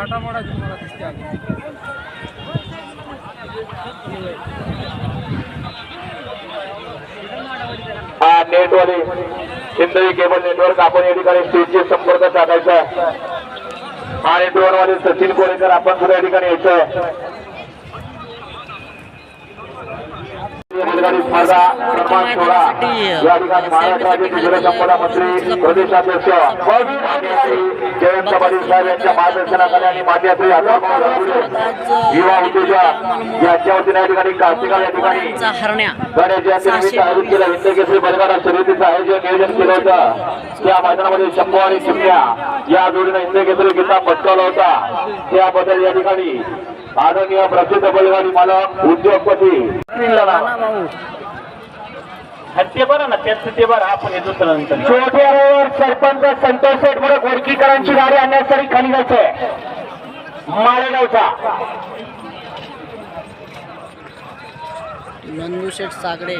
फाटाफाटा तुम्हाला दिसते हा नेटवाले. Sindhvi cable network. आपण या ठिकाणी स्टेजचे संपर्क साधायचा आणि ड्रोन सचिन कोळेकर आपण सुद्धा या ठिकाणी यायचं स्पर्धा सन्मान सोहळा. या ठिकाणी महाराष्ट्र राज्याचे जलसंपदा मंत्री प्रदेशाध्यक्ष जयंत पाटील साहेब यांच्या मार्गदर्शनाखाली आणि मान्यश्री अतुल युवा उद्योजक यांच्या वतीने या ठिकाणी कास्तिका या ठिकाणी चा हरण्या गणेश जयंतीनिमित्त आयोजित केलं. हिंद केसरी बलगाडा शर्यतीचं आयोजन नियोजन केलं होतं. त्या मैदानामध्ये शंभू आणि चिमण्या या जोडीनं हिंद केसरी किल्ला पटकावला होता. त्याबद्दल या ठिकाणी आदरणीय प्रसिद्ध बलगाडी मालक उद्योगपती. ते बरं ना त्याचं ते बरं आपण दुसरं नंतर सरपंच संतोष शेठ बरोबर गोडकीकरांची गाडी आणण्यासाठी खाली जायचंय. मालेगावचा नंदूशेठ सागडे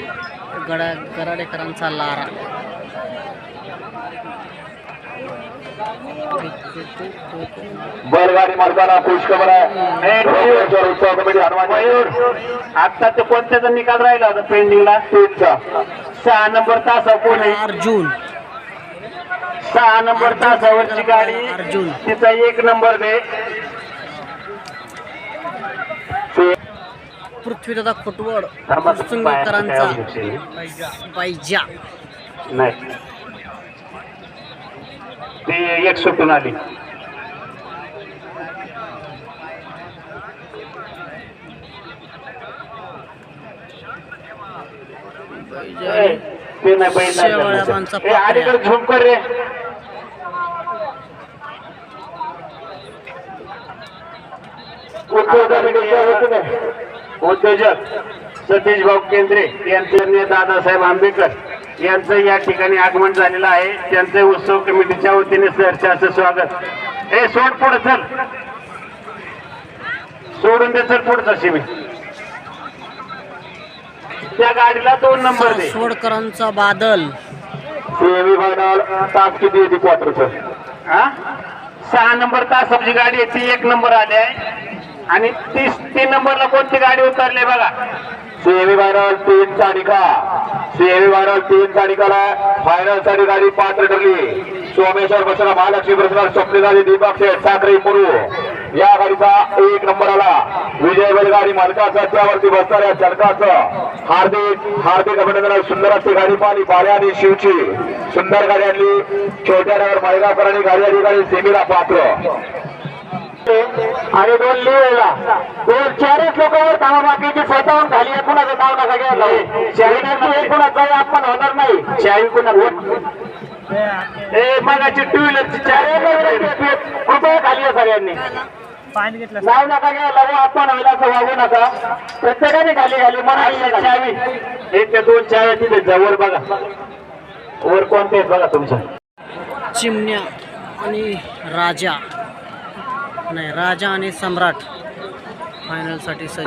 गडा गराडेकरांचा लारा. बैलगाडी मालकाला खुश खबर आहे. उत्सव कमिटी हनुमान मयूर आता ते कोणत्याचा निकाल राहिला होता पेंडिंगला तीनचा. सहा नंबर तासा कोण आहे? अर्जुन. सहा नंबर तासावरची गाडी. अर्जुन. तिचा एक नंबर दे पृथ्वीदादा खोटवड पायजा नाही. ती एक सुटून आली. ते नाही बैल अलीकडे झूम कर रे. उद्योजक सतीश भाऊ केंद्रे यांचे दादासाहेब आंबेडकर. यांचं या ठिकाणी आगमन झालेलं आहे. त्यांचे उत्सव कमिटीच्या वतीने सरचे असं स्वागत. ए सोड पुढे चल. सोडून दे चल पुढचा शिवी त्या गाडीला दोन नंबर दे. सोडकरांचा बादल. सेमी फायनल तास किती येते क्वार्टरचं हा सहा नंबर तासाची गाडी आहे ती एक नंबर आली आहे. आणि तीस तीन नंबरला कोणती गाडी उतरली बघा. सेमी फायनल तीन चा निकाल तीन चा निकाल फायनलसाठी गाडी पात्र ठरली. सोमेश्वर बसला महालक्ष्मी प्रसन्न स्वप्न गाडी दीपक शेठ साखरे मुरू या गाडीचा एक नंबर आला. विजय बैलगाडी मालकाचा त्यावरती बसणाऱ्या चालकाचं हार्दिक हार्दिक अभिनंदन. सुंदर अशी गाडी पाहिली. बाल्या आणि शिवची. सुंदर गाडी आणली. छोट्या ड्रायव्हर माळगावकरांनी गाडी अधिकारी सेमीला पात्र. आणि दोन लिहिलेला दोन चारच लोकांवर कामा बाकीची स्वतःहून खाली आहे. कुणाचं नाव नका घ्यायला चायनाची कुणाचा आपण होणार नाही. चावी कुणा ए मगाची टू व्हीलरची कृपया खाली आहे सगळ्यांनी. नाव नका घ्यायला व आपण व्हायला असं वागू नका. प्रत्येकाने खाली खाली मनाली चावी. एक त्या दोन चाव्या तिथे जवळ बघा. वर कोणते बघा तुमच्या? चिमण्या आणि राजा. नाही राजा आणि सम्राट फायनलसाठी सज्ज.